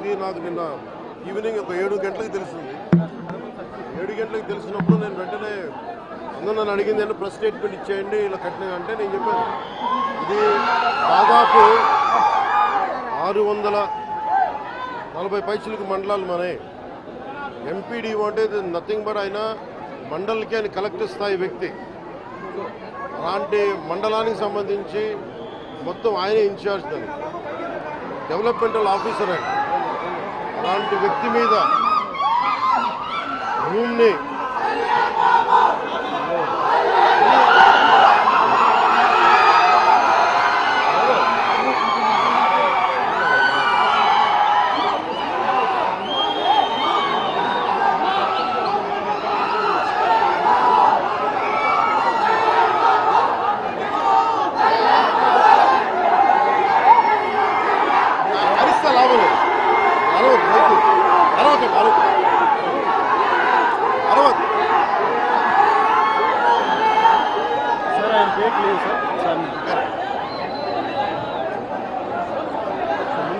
ఇది నాకు నిన్న ఈవినింగ్ ఒక ఏడు గంటలకు తెలిసింది. ఏడు గంటలకు తెలిసినప్పుడు నేను వెంటనే అందరూ నన్ను అడిగింది అంటే ప్రెస్ స్టేట్మెంట్ ఇచ్చేయండి ఇలా కట్టిన అంటే నేను చెప్పాను. ఇది దాదాపు ఆరు వందల నలభై పైసలకు మండలాలు మనే ఎంపీడీ అంటే నథింగ్ బట్ ఆయన మండలికి ఆయన కలెక్టర్ స్థాయి వ్యక్తి. అలాంటి మండలానికి సంబంధించి మొత్తం ఆయనే ఇన్ఛార్జ్ దాన్ని. డెవలప్మెంటల్ ఆఫీసర్ ఆయన. అలాంటి వ్యక్తి మీద భూమిని అరిస్తే లాభం లేదు అరవద్దు రైతు అరవద్దు అరవద్దు అరవద్దు సార్ ఆయన పేరు లేదు సార్ సార్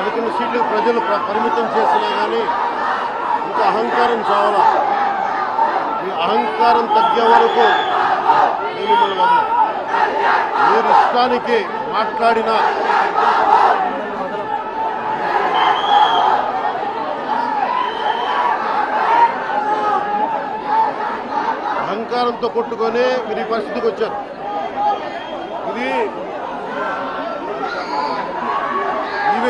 పదకొండు సీట్లు ప్రజలు పరిమితం చేసినా కానీ ఇంకా అహంకారం చావాలా. ఈ అహంకారం తగ్గే వరకు నేను మిమ్మల్ని మీరు ఇష్టానికి మాట్లాడిన అహంకారంతో కొట్టుకొని మీరు ఈ పరిస్థితికి వచ్చారు ఇది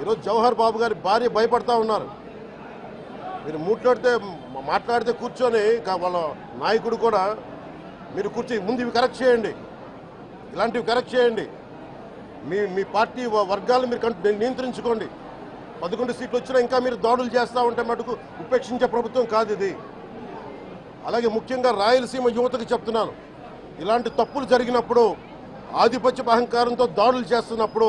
ఈరోజు జవహర్ బాబు గారి భార్య భయపడతా ఉన్నారు. మీరు ముట్లాడితే మాట్లాడితే కూర్చొని వాళ్ళ నాయకుడు కూడా మీరు కూర్చొని ముందు ఇవి కరెక్ట్ చేయండి. ఇలాంటివి కరెక్ట్ చేయండి. మీ మీ పార్టీ వర్గాలు మీరు నియంత్రించుకోండి. పదకొండు సీట్లు వచ్చినా ఇంకా మీరు దాడులు చేస్తూ ఉంటే మటుకు ఉపేక్షించే ప్రభుత్వం కాదు ఇది. అలాగే ముఖ్యంగా రాయలసీమ యువతకు చెప్తున్నాను. ఇలాంటి తప్పులు జరిగినప్పుడు ఆధిపత్య అహంకారంతో దాడులు చేస్తున్నప్పుడు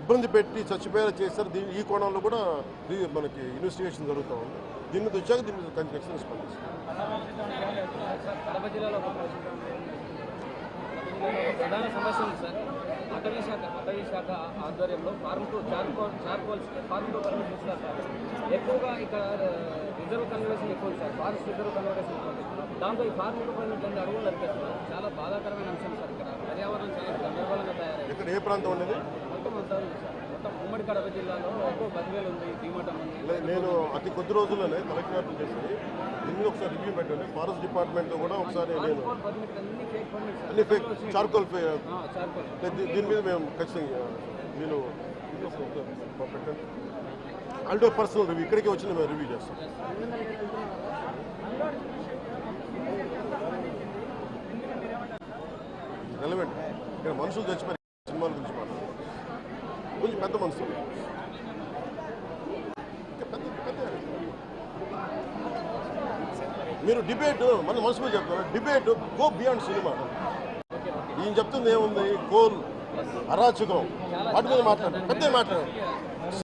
ఇబ్బంది పెట్టి చచ్చిపోయేలా చేస్తారు దీని ఈ కోణంలో కూడా మనకి ఇన్వెస్టిగేషన్ జరుగుతూ ఉంది. దీని మీద వచ్చాక దీని మీద ఖచ్చితంగా స్పందిస్తాం ప్రధాన సమస్య ఉంది సార్. అటవీ శాఖ అటవీ శాఖ ఆధ్వర్యంలో చార్కోల్స్ ఇస్తారు సార్. ఎక్కువగా ఇక్కడ రిజర్వ్ ఎక్కువ ఉంది సార్. ఫారెస్ట్ రిజర్వ్ ఎక్కువ ఉంది. దాంతో ఈ అన్ని అడుగులు చాలా బాధాకరమైన అంశం సార్ ఇక్కడ. పర్యావరణం చాలా గందరగోళంగా తయారైంది. ఇక్కడ ఏ ప్రాంతం ఉండేది నేను అతి కొద్ది రోజుల్లోనే కలెక్టర్ చేసి దీని మీద ఒకసారి రివ్యూ పెట్టండి. ఫారెస్ట్ డిపార్ట్మెంట్తో కూడా ఒకసారి నేను అన్ని ఫేక్ చార్కోల్ దీని మీద మేము ఖచ్చితంగా నేను పెట్టండి. ఆల్టో పర్సనల్ రివ్యూ ఇక్కడికి వచ్చి మేము రివ్యూ చేస్తాం రెలవెంట్ ఇక్కడ మనుషులు చచ్చిపోయి సినిమాల గురించి మాట్లాడారు కొంచెం పెద్ద మనుషులు మీరు డిబేట్ మన మనసులో చెప్తారు? డిబేట్ గో బియాండ్ సినిమా ఈయన చెప్తుంది ఏముంది? కోల్ అరాచకం. వాటి మీద మాట్లాడారు పెద్ద మాట్లాడారు